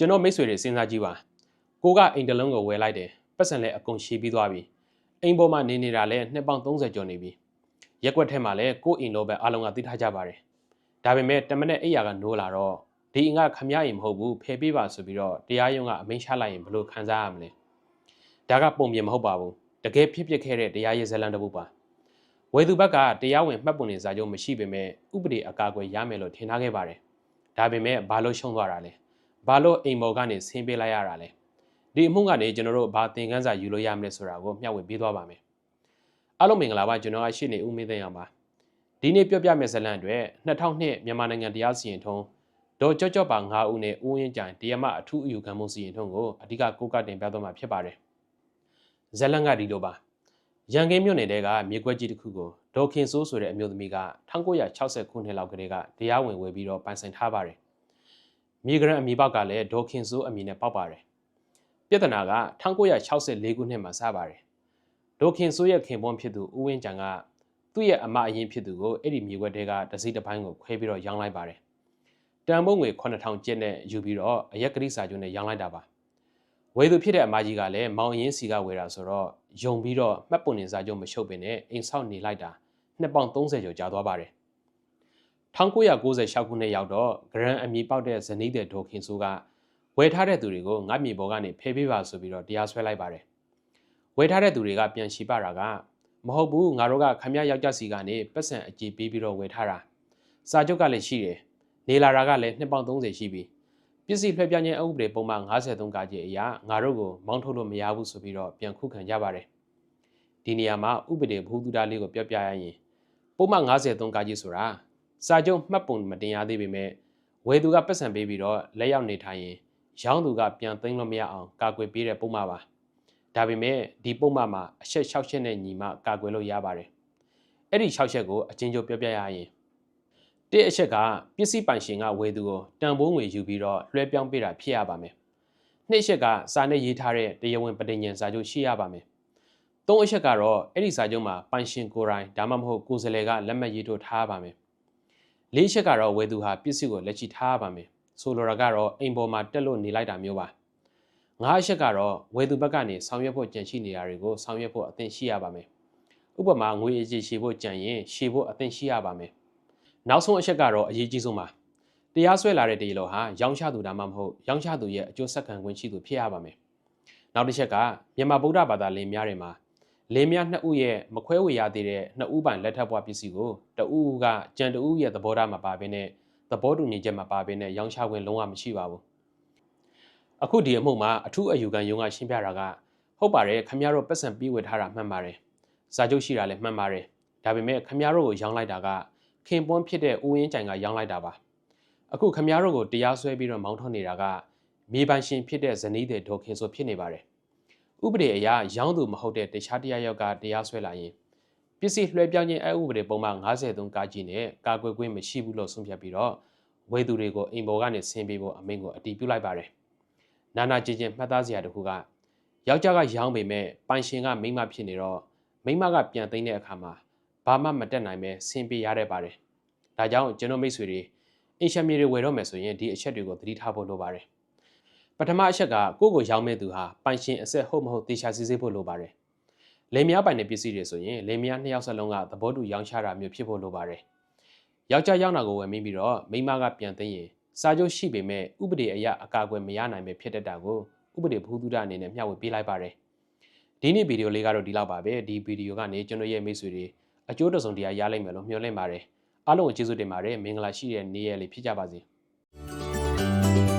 ကျွန်တော်မိတ်ဆွေတွေစဉ်းစားကြည့်ပါကိုကအိမ်တစ်လုံးကိုဝယ်လိုက်တယ်ပတ်စံလည်းအကုန်ရှည်ပြီးသွားပြီအိမ်ပေါ်မှာနေနေတာလည်းနှစ်ပေါင်း30ကျော်နေပြီရက်ွက်ထဲမှာလည်းကိုအိမ်လိုပဲအားလုံးကသိထားကြပါတယ်ဒါပေမဲ့တမနဲ့အိယာကနိုးလာတော့ဒီအင်ကခမရရင်မဟုတ်ဘူးဖယ်ပေးပါဆိုပြီးတော့တရားရုံးကအမိန့်ချလိုက်ရင်ဘယ်လိုခံစားရမလဲဒါကပုံပြင်မဟုတ်ပါဘူးတကယ်ဖြစ်ပျက်ခဲ့တဲ့တရားရေးဇလန်တစ်ပုဒ်ပါဝေသူဘက်ကတရားဝင်မှတ်ပုံနေစာချုပ်မရှိပေမဲ့ဥပဒေအကာအကွယ်ရမယ်လို့ထင်ထားခဲ့ပါတယ်ဒါပေမဲ့ဘာလို့ရှုံးသွားတာလဲ ဘာလို့အိမ်မော်ကနေဆင်းပေးလိုက်ရတာလဲဒီအမှုကနေကျွန်တော်တို့ဘာသင်ခန်းစာယူလို့ရမလဲဆိုတာကိုမျှဝေပေးသွားပါမယ်အားလုံးမင်္ဂလာပါကျွန်တော်အရှိနေဦးမင်းသိန်းအောင်ပါဒီနေ့ပြောပြမယ့်ဇာတ်လမ်းအတွက်2002မြန်မာနိုင်ငံတရားစီရင်ထုံးဒေါ်ကြော့ကြော့ပါ9ဦးနဲ့ဦးဝင်းကြိုင်တရားမအထူးအယူခံမှုစီရင်ထုံးကိုအဓိကကိုကတင်ပြသွားမှာဖြစ်ပါတယ်ဇာတ်လမ်းကဒီလိုပါရန်ကင်းမြို့နယ်တဲကမြေကွက်ကြီးတစ်ခုကိုဒေါ်ခင်စိုးဆိုတဲ့အမျိုးသမီးက1960ခုနှစ်လောက်ကလေးကတရားဝင်ဝယ်ပြီးတော့ပိုင်ဆိုင်ထားပါတယ် မြေကရန်အမည်ပေါက်ကလည်းဒေါ်ခင်စိုးအမည်နဲ့ပေါက်ပါတယ်ပြဿနာက1964ခုနှစ်မှာစပါတယ်ဒေါ်ခင်စိုးရဲ့ခင်ပွန်းဖြစ်သူဦးဝင်းကြံကသူ့ရဲ့အမအရင်ဖြစ်သူကိုအဲ့ဒီမြေခွက်တဲကတစိတစ်ပိုင်းကိုခွဲပြီးတော့ရောင်းလိုက်ပါတယ်တန်ဖိုးငွေ9000ကျပ်နဲ့ယူပြီးတော့အရက်ကတိစာချုပ်နဲ့ရောင်းလိုက်တာပါဝယ်သူဖြစ်တဲ့အမကြီးကလည်းမောင်ရင်စီကဝယ်တာဆိုတော့ယုံပြီးတော့မှတ်ပုံနေစာချုပ်မရှုပ်ပင်နဲ့အိမ်ဆောက်နေလိုက်တာနှစ်ပေါင်30ကျော်ကြာသွားပါတယ် 1996ခုနှစ်ရောက်တော့ဂရန်အမီပေါက်တဲ့ဇနီးတဲ့ဒေါခင်ဆိုးကဝယ်ထားတဲ့သူတွေကိုငါမြေပေါ်ကနေဖယ်ပေးပါဆိုပြီးတော့တရားစွဲလိုက်ပါတယ်ဝယ်ထားတဲ့သူတွေကပြန်ရှိပါတာကမဟုတ်ဘူးငါတို့ကခမရယောက်ျားစီကနေပတ်စံအကြည့်ပေးပြီးတော့ဝယ်ထားတာစာချုပ်ကလည်းရှိတယ်နေလာတာကလည်းနှစ်ပေါင်30ရှိပြီပစ္စည်းလွှဲပြောင်းခြင်းအုပ်ပဒေပုံမှန်53ကကြီးအရာငါတို့ကိုမောင်းထုတ်လို့မရဘူးဆိုပြီးတော့ပြန်ခုခံကြပါတယ်ဒီနေရာမှာဥပဒေဘုသူတာလေးကိုပြောပြရရင်ပုံမှန်53ကကြီးဆိုတာ စာချုပ်မှတ်ပုံမတင်ရသေးပေမဲ့ဝယ်သူကပတ်စံပေးပြီးတော့လက်ရောက်နေထိုင်ရင်ရောင်းသူကပြန်သိမ်းလို့မရအောင်ကာကွယ်ပေးတဲ့ပုံမှန်ပါဒါပေမဲ့ဒီပုံမှန်မှာအချက်6ချက်နဲ့ညီမှကာကွယ်လို့ရပါတယ်အဲ့ဒီ6ချက်ကိုအချင်းချင်းပြောပြရရင်တစ်အချက်ကပစ္စည်းပိုင်ရှင်ကဝယ်သူကိုတန်ဖိုးငွေယူပြီးတော့လွှဲပြောင်းပေးတာဖြစ်ရပါမယ်နှစ်အချက်ကစာနဲ့ရေးထားတဲ့တရားဝင်ပဋိညာဉ်စာချုပ်ရှိရပါမယ်သုံးအချက်ကတော့အဲ့ဒီစာချုပ်မှာပိုင်ရှင်ကိုယ်တိုင်ဒါမှမဟုတ်ကိုယ်စားလှယ်ကလက်မှတ်ရေးထိုးထားပါမယ် လေးချက်ကတော့ဝယ်သူဟာပစ္စည်းကိုလက်ချထားပါမယ်ဆိုလိုတာကတော့အိမ်ပေါ်မှာတက်လို့နေလိုက်တာမျိုးပါငါးအချက်ကတော့ဝယ်သူဘက်ကနေဆောင်ရွက်ဖို့ကြံရှိနေတာတွေကိုဆောင်ရွက်ဖို့အသင့်ရှိရပါမယ်ဥပမာငွေအကြီးရှည်ဖို့ကြံရင်ရှည်ဖို့အသင့်ရှိရပါမယ်နောက်ဆုံးအချက်ကတော့အရေးကြီးဆုံးပါတရားစွဲလာတဲ့တရားလိုဟာရောင်းချသူဒါမှမဟုတ်ရောင်းချသူရဲ့အကျိုးဆက်ခံခွင့်ရှိသူဖြစ်ရပါမယ်နောက်တစ်ချက်ကမြန်မာဗုဒ္ဓဘာသာလင်းများတွေမှာ လင်းများနှစ်ဦးရဲ့မခွဲဝေရသေးတဲ့နှစ်ဦးပိုင်လက်ထပ်ဘွားပစ္စည်းကိုတဦးကကြံတဦးရဲ့သဘောထားမှာပါဘဲနဲ့သဘောတူညီချက်မှာပါဘဲနဲ့ရောင်းချခွင့်လုံးဝမရှိပါဘူးအခုဒီအမှုမှာအထူးအယူခံရုံးကရှင်းပြတာကဟုတ်ပါတယ်ခမရတို့ပတ်စံပြီးဝေထားတာမှန်ပါတယ်စာချုပ်ရှိတာလည်းမှန်ပါတယ်ဒါပေမဲ့ခမရတို့ကိုရောင်းလိုက်တာကခင်ပွန်းဖြစ်တဲ့ဦးရင်းကြိုင်ကရောင်းလိုက်တာပါအခုခမရတို့ကိုတရားစွဲပြီးတော့မောင်းထုတ်နေတာကမြေပိုင်ရှင်ဖြစ်တဲ့ဇနီးတဲ့ဒေါခင်ဆိုဖြစ်နေပါတယ် ဥပဒေအရရောင်းသူမဟုတ်တဲ့တခြားတရားရောက်ကတရားစွဲလာရင်ပစ္စည်းလွှဲပြောင်းခြင်းအဥပဒေပုံမှန်53ကာကြီးနဲ့ကာကွယ်ခွင့်မရှိဘူးလို့ဆုံးဖြတ်ပြီးတော့ဝေသူတွေကိုအိမ်ပေါ်ကနေဆင်းပေးဖို့အမိန့်ကိုအတည်ပြုလိုက်ပါတယ်။နာနာကျင်ကျင်မှတ်သားစရာတခုကယောက်ျားကရောင်းပေမဲ့ပိုင်ရှင်ကမိန်းမဖြစ်နေတော့မိန်းမကပြန်သိမ်းတဲ့အခါမှာဘာမှမတက်နိုင်ပဲဆင်းပေးရတဲ့ပါတယ်။ဒါကြောင့်ကျွန်တော်မိတ်ဆွေတွေအင်ရှမီတွေဝယ်တော့မယ်ဆိုရင်ဒီအချက်တွေကိုသတိထားဖို့လိုပါတယ်။ ပထမအချက်ကကိုယ့်ကိုရောင်းမဲ့သူဟာပိုင်ရှင်အဆက်ဟုတ်မဟုတ်သေချာစစ်ဆေးဖို့လိုပါတယ်။လေမြားပိုင်တဲ့ပစ္စည်းတွေဆိုရင်လေမြားနှစ်ယောက်စလုံးကသဘောတူရောင်းချတာမျိုးဖြစ်ဖို့လိုပါတယ်။ယောက်ျားရောင်းတာကိုဝယ်မိပြီးတော့မိန်းမကပြန်သိမ်းရင်စာချုပ်ရှိပေမဲ့ဥပဒေအရအကာအကွယ်မရနိုင်ပဲဖြစ်တတ်တာကိုဥပဒေဘူးသူဒအနေနဲ့မျှဝေပေးလိုက်ပါတယ်။ဒီနေ့ဗီဒီယိုလေးကတော့ဒီလောက်ပါပဲ။ဒီဗီဒီယိုကနေကျွန်တော်ရဲ့မိတ်ဆွေတွေအကျိုးတစုံတရာရလိမ့်မယ်လို့မျှော်လင့်ပါတယ်အားလုံးကိုကျေးဇူးတင်ပါတယ်မင်္ဂလာရှိတဲ့နေ့ရက်လေးဖြစ်ကြပါစေ။